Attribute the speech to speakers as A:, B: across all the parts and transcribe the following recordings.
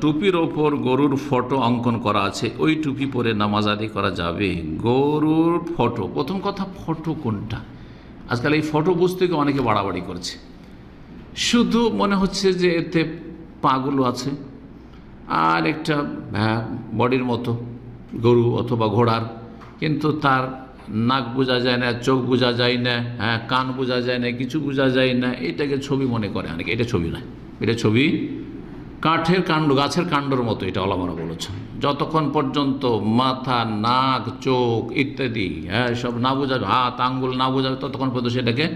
A: টুপির ওপর গরুর ফটো অঙ্কন করা আছে। ওই টুপি পরে নামাজ আদায় করা যাবে। গরুর ফটো। প্রথম কথা ফটো কোনটা? আজকাল এই ফটো গিয়ে অনেকে বাড়াবাড়ি করছে। শুধু মনে হচ্ছে যে এতে পাগুলো আছে আর একটা হ্যাঁ, বডির মতো গরু অথবা ঘোড়ার। কিন্তু তার নাক বোঝা যায় না চোখ বোঝা যায় না হ্যাঁ কান বোঝা যায় না কিছু বোঝা যায় না। এটাকে ছবি মনে করে অনেকে। এটা ছবি নয়। এটা ছবি কাঠের কাণ্ড, গাছের কাণ্ডর মতো, এটা অলামারা বলেছেন। যতক্ষণ পর্যন্ত মাথা, নাক, চোখ ইত্যাদি হ্যাঁ সব না বোঝাবে হাত, আঙ্গুল না বোঝাবে ততক্ষণ পর্যন্ত সেটাকে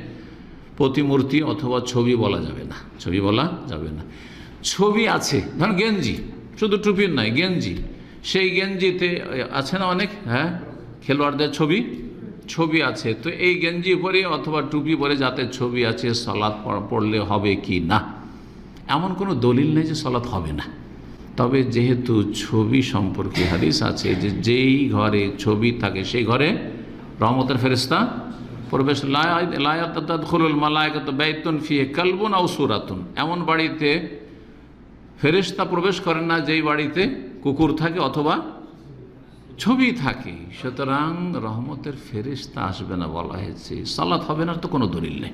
A: প্রতিমূর্তি অথবা ছবি বলা যাবে না। ছবি বলা যাবে না। ছবি আছে, ধরুন গেঞ্জি, শুধু টুপির নয়, গেঞ্জি। সেই গেঞ্জিতে আছে না অনেক? হ্যাঁ খেলোয়াড়দের ছবি? ছবি আছে। তো এই গেঞ্জি পরে অথবা টুপি পরে যাতে ছবি আছে পড়- পড়লে হবে কি না? এমন কোনো দলিল নেই যে সলাৎ হবে না। তবে যেহেতু ছবি সম্পর্কে হাদিস আছে যে যেই ঘরে ছবি থাকে, সেই ঘরে রহমতের ফেরিস্তা প্রবেশ লায়াতুল ফিয়ে সুরাতুন। এমন বাড়িতে ফেরিস্তা প্রবেশ করেন না যেই বাড়িতে কুকুর থাকে অথবা ছবি থাকে। সুতরাং রহমতের ফেরিস্তা আসবে না বলা হয়েছে। সালাত হবে না তো কোনো দলিল নেই।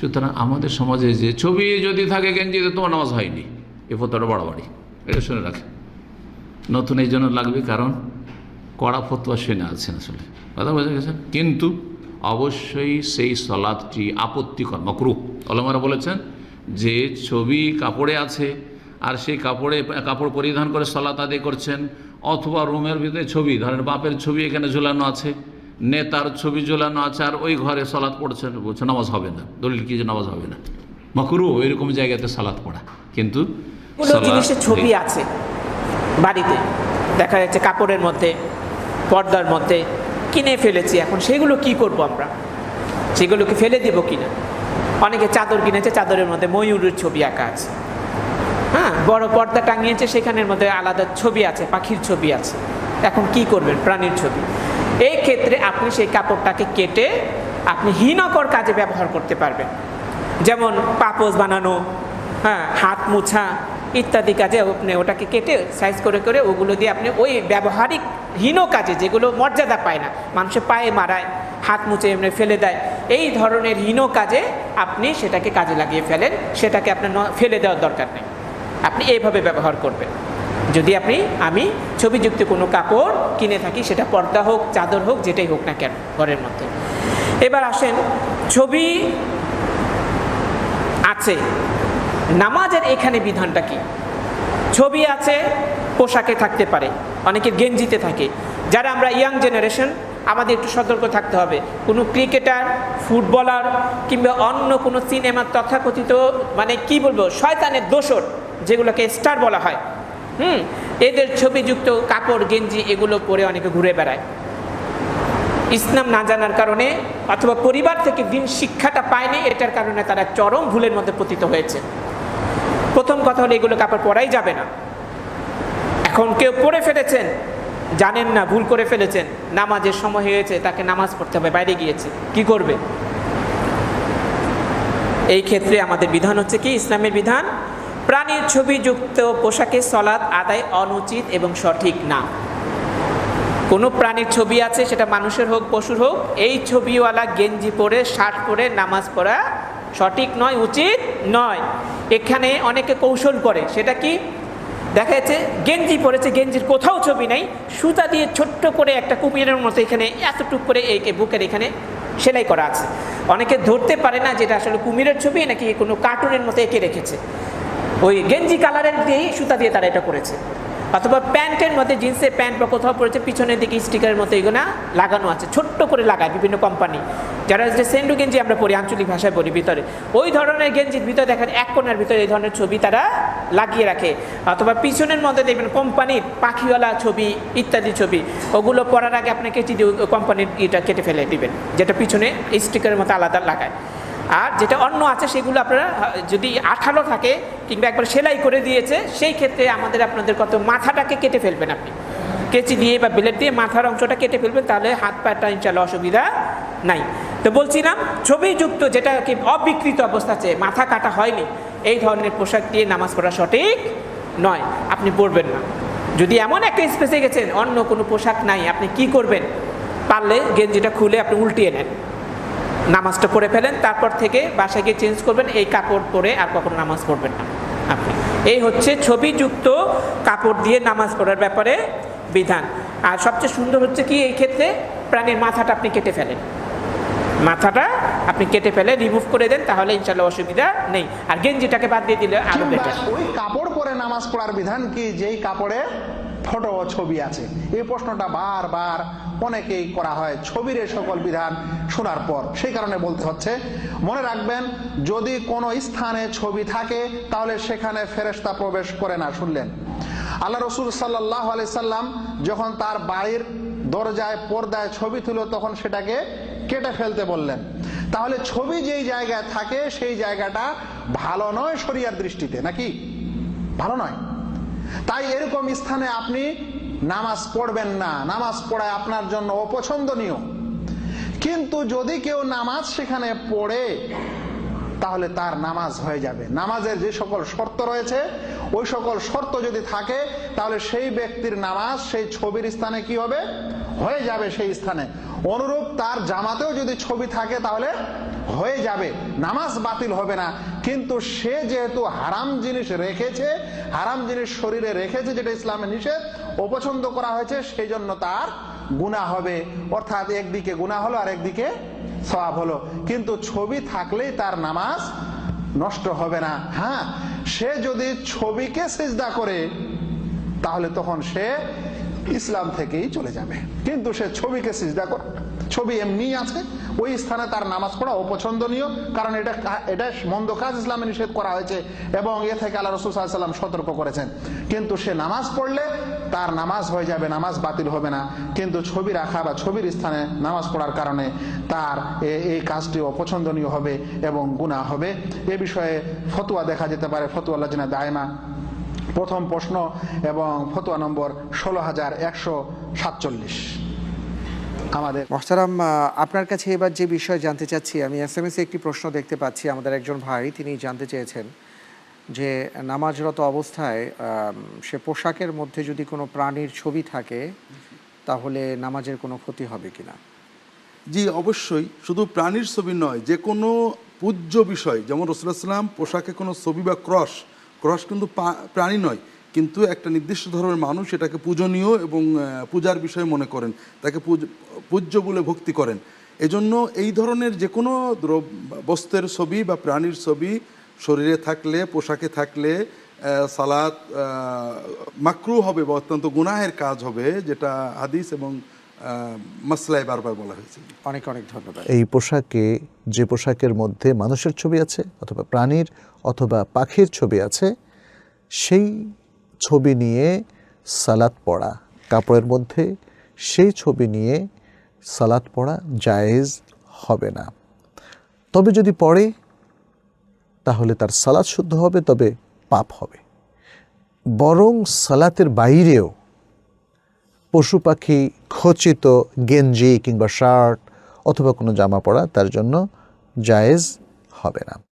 A: সুতরাং আমাদের সমাজে যে ছবি যদি থাকে গেঞ্জিতে তোমার নামাজ হয়নি। এ ফতোটা বাড়াবাড়ি। এটা শুনে রাখে। নতুন এই জন্য লাগবে কারণ কড়া ফতোয়া শুনে আছেন আসলে। কথা বোঝা গেছে? কিন্তু অবশ্যই সেই সলাদটি আপত্তিকর, মকরু। অলমারা বলেছেন, যে ছবি কাপড়ে আছে আর সেই কাপড়ে কাপড় পরিধান করে সলাত আদায় করছেন, অথবা রুমের ভিতরে ছবি, ধরেন বাপের ছবি এখানে ঝুলানো আছে নেতার ছবি ঝুলানো আছে আর ওই ঘরে সলাৎ পড়ছে বলছে নামাজ হবে না। দলিল কি যে নামাজ হবে না? মকরু এরকম জায়গাতে সালাদ পড়া। কিন্তু
B: জিনিসের ছবি আছে বাড়িতে দেখা যাচ্ছে কাপড়ের মধ্যে পর্দার মধ্যে কিনে ফেলেছি এখন সেগুলো কি করব আমরা? সেগুলোকে ফেলে দেবো কিনা? অনেকে চাদর কিনেছে চাদরের মধ্যে ময়ূরের ছবি আঁকা আছে। হ্যাঁ বড় পর্দা টাঙিয়েছে সেখানের মধ্যে আলাদা ছবি আছে পাখির ছবি আছে। এখন কি করবেন? প্রাণীর ছবি। এই ক্ষেত্রে আপনি সেই কাপড়টাকে কেটে আপনি হীনকর কাজে ব্যবহার করতে পারবেন। যেমন পাপোস বানানো হ্যাঁ হাত মুছা ইত্যাদি কাজে আপনি ওটাকে কেটে সাইজ করে করে ওগুলো দিয়ে আপনি ওই ব্যবহারিক হীন কাজে যেগুলো মর্যাদা পায় না, মানুষের পায়ে মারায়, হাত মুছে এমনি ফেলে দেয়, এই ধরনের হীন কাজে আপনি সেটাকে কাজে লাগিয়ে ফেলেন, সেটাকে আপনার ফেলে দেওয়ার দরকার নেই। আপনি এইভাবে ব্যবহার করবেন। যদি আপনি, আমি ছবিযুক্ত কোনো কাপড় কিনে থাকি, সেটা পর্দা হোক, চাদর হোক, যেটাই হোক না কেন, ঘরের মধ্যে। এবার আসেন, ছবি আছে, নামাজের এখানে বিধানটা কি? ছবি আছে, পোশাকে থাকতে পারে, অনেকে গেঞ্জিতে থাকে। যারা আমরা ইয়াং জেনারেশন, আমাদের একটু সতর্ক থাকতে হবে। কোনো ক্রিকেটার, ফুটবলার কিংবা অন্য কোনো সিনেমার তথাকথিত মানে কি বলব, শয়তানের দোসর যেগুলোকে স্টার বলা হয় হুম, এদের ছবিযুক্ত কাপড়, গেঞ্জি, এগুলো পরে অনেকে ঘুরে বেড়ায়। ইসলাম না জানার কারণে অথবা পরিবার থেকে দিন শিক্ষাটা পায়নি, এটার কারণে তারা চরম ভুলের মধ্যে পতিত হয়েছে। প্রথম কথা হলো, এগুলো কাপড় পরাই যাবে না। এখন কেউ পরে ফেলেছেন, জানেন না, ভুল করে ফেলেছেন, নামাজের সময় হয়েছে, তাকে নামাজ পড়তে হবে, বাইরে গিয়েছে, কি করবে? এই ক্ষেত্রে আমাদের বিধান হচ্ছে কি? ইসলামের বিধান প্রাণীর ছবিযুক্ত পোশাকে সলাৎ, আদায় অনুচিত এবং সঠিক না। কোনো প্রাণীর ছবি আছে, সেটা মানুষের হোক, পশুর হোক, এই ছবিওয়ালা গেঞ্জি পরে, শার্ট পরে, নামাজ পড়া সঠিক নয়, উচিত নয়। এখানে অনেকে কৌশল করে, সেটা কি? দেখা যাচ্ছে গেঞ্জি পরেছে, গেঞ্জির কোথাও ছবি নাই, সুতা দিয়ে ছোট্ট করে একটা কুমিরের মতো এখানে এতটুক করে এই বুকের এখানে সেলাই করা আছে। অনেকে ধরতে পারে না যেটা আসলে কুমিরের ছবি, নাকি কোনো কার্টুনের মতো এঁকে রেখেছে। ওই গেঞ্জি কালারের দিয়েই সুতা দিয়ে তারা এটা করেছে। অথবা প্যান্টের মধ্যে জিন্সের প্যান্ট বা কোথাও পড়েছে, পিছনের দিকে স্টিকারের মতো এগুলো লাগানো আছে, ছোট্ট করে লাগায় বিভিন্ন কোম্পানি। যারা যে সেন্ডু গেঞ্জি আমরা পড়ি আঞ্চলিক ভাষায় পড়ি ভিতরে। ওই ধরনের গেঞ্জির ভিতরে দেখেন, এক কোণার ভিতরে এই ধরনের ছবি তারা লাগিয়ে রাখে। অথবা পিছনের মধ্যে দেখবেন কোম্পানির পাখিওয়ালা ছবি, ইত্যাদি ছবি, ওগুলো পড়ার আগে আপনাকে কোম্পানির এটা কেটে ফেলে দিবেন, যেটা পিছনে স্টিকারের মতো আলাদা লাগায়। আর যেটা অন্য আছে, সেগুলো আপনারা যদি আঠালো থাকে কিংবা একবার সেলাই করে দিয়েছে, সেই ক্ষেত্রে আমাদের আপনাদের কত মাথাটাকে কেটে ফেলবেন আপনি। কেচি দিয়ে বা ব্লেড দিয়ে মাথার অংশটা কেটে ফেলবেন, তাহলে হাত পাটা ইনশাল্লাহ অসুবিধা নাই। তো বলছিলাম, ছবিযুক্ত যেটা কি অবিকৃত অবস্থা আছে মাথা কাটা হয়নি, এই ধরনের পোশাক দিয়ে নামাজ পড়া সঠিক নয়, আপনি পরবেন না। যদি এমন একটা স্পেসে গেছেন, অন্য কোনো পোশাক নাই, আপনি কি করবেন? পারলে গেঞ্জিটা খুলে আপনি উল্টিয়ে নেন। নামাজটা পড়ে ফেলেন তারপর থেকে বাসায় গিয়ে চেঞ্জ করবেন এই কাপড় পরে আর কখনো নামাজ পড়বেন না আপনি। এই হচ্ছে ছবিযুক্ত কাপড় দিয়ে নামাজ পড়ার ব্যাপারে বিধান। আর সবচেয়ে সুন্দর হচ্ছে কি এই ক্ষেত্রে প্রাণীর মাথাটা আপনি কেটে ফেলেন। মাথাটা আপনি কেটে ফেলে রিমুভ করে দেন তাহলে ইনশাল্লাহ অসুবিধা নেই। আর গেঞ্জিটাকে বাদ দিয়ে দিলে
C: আরও
B: বেটার
C: ওই কাপড় পরে নামাজ পড়ার বিধান কি যেই কাপড়ে ফটো ছবি আছে? এই প্রশ্নটা বারবার অনেকেই করা হয় ছবির সকল বিধান শোনার পর। সেই কারণে বলতে হচ্ছে, মনে রাখবেন, যদি কোনো স্থানে ছবি থাকে, তাহলে সেখানে ফেরেশতা প্রবেশ করে না, শুনলেন? আল্লাহ রসুল সাল্লাহ আলি সাল্লাম যখন তার বাড়ির দরজায়, পর্দায় ছবি তুলো, তখন সেটাকে কেটে ফেলতে বললেন। তাহলে ছবি যেই জায়গায় থাকে, সেই জায়গাটা ভালো নয় শরিয়ার দৃষ্টিতে, নাকি? ভালো নয়। তাই এরকম স্থানে আপনি নামাজ পড়বেন না। নামাজ পড়ায় আপনার জন্য অপছন্দনীয়। কিন্তু যদি কেউ নামাজ সেখানে পড়ে, তাহলে তার নামাজ হয়ে যাবে। নামাজের যে সকল শর্ত রয়েছে, ওই সকল শর্ত যদি থাকে, তাহলে সেই ব্যক্তির নামাজ সেই ছবির স্থানে কি হবে? হয়ে যাবে সেই স্থানে। অনুরূপ তার জামাতেও যদি ছবি থাকে, তাহলে হয়ে যাবে, নামাজ বাতিল হবে না। কিন্তু সে যেহেতু হারাম জিনিস রেখেছে, হারাম জিনিস শরীরে রেখেছে, যেটা ইসলামে নিষেধ, অপছন্দ করা হয়েছে, সেই জন্য তার গুণা হবে। অর্থাৎ একদিকে গুণা হলো, আর একদিকে সওয়াব হলো। কিন্তু ছবি থাকলেই তার নামাজ নষ্ট হবে না। হ্যাঁ সে যদি ছবিকে সেজদা করে, তাহলে তখন সে ইসলাম থেকেই চলে যাবে। কিন্তু সে ছবিকে সিজদা করে ছবি এমনি আছে, ওই স্থানে তার নামাজ পড়া অপছন্দনীয়, কারণ এটা এটা মন্দ কাজ ইসলামে নিষেধ করা হয়েছে এবং এ থেকে আল্লাহ রসুল সাল্লাম সতর্ক করেছেন। কিন্তু সে নামাজ পড়লে তার নামাজ হয়ে যাবে, নামাজ বাতিল হবে না। কিন্তু ছবি রাখা বা ছবির স্থানে নামাজ পড়ার কারণে তার এই কাজটি অপছন্দনীয় হবে এবং গুণা হবে। এ বিষয়ে ফতুয়া দেখা যেতে পারে, ফতুয়া লাজিনা দায়মা। প্রথম প্রশ্ন এবং ফতোয়া নম্বর ষোলো হাজার একশো সাতচল্লিশ। আমাদের।
D: মহতারাম আপনার কাছে এবার যে বিষয় জানতে চাচ্ছি আমি এস এম এস একটি প্রশ্ন দেখতে পাচ্ছি আমাদের একজন ভাই তিনি জানতে চেয়েছেন যে নামাজরত অবস্থায় সে পোশাকের মধ্যে যদি কোনো প্রাণীর ছবি থাকে তাহলে নামাজের কোনো ক্ষতি হবে কিনা?
E: জি অবশ্যই। শুধু প্রাণীর ছবি নয় যে কোনো পূজ্য বিষয় যেমন রসুলাম পোশাকে কোনো ছবি বা ক্রস ক্রস কিন্তু প্রাণী নয়। কিন্তু একটা নির্দিষ্ট ধর্মের মানুষ এটাকে পূজনীয় এবং পূজার বিষয় মনে করেন। তাকে পূজ্য বলে ভক্তি করেন। এজন্য এই ধরনের যে কোনো দ্রব- বস্তুর ছবি বা প্রাণীর ছবি শরীরে থাকলে পোশাকে থাকলে সালাত মাকরু হবে বা অত্যন্ত গুনাহের কাজ হবে যেটা হাদিস এবং মাসলায় বারবার বলা হয়েছে।
D: অনেক অনেক ধন্যবাদ।
F: এই পোশাকে যে পোশাকের মধ্যে মানুষের ছবি আছে অথবা প্রাণীর অথবা পাখির ছবি আছে সেই ছবি নিয়ে সালাত পড়া। কাপড়ের মধ্যে সেই ছবি নিয়ে সালাত পড়া জায়েজ হবে না। তবে যদি পড়ে, তাহলে তার সালাদ শুদ্ধ হবে, তবে পাপ হবে। বরং সালাতের বাইরেও পশু পাখি, খচিত গেঞ্জি কিংবা শার্ট অথবা কোনো জামা পরা তার জন্য জায়েজ হবে না।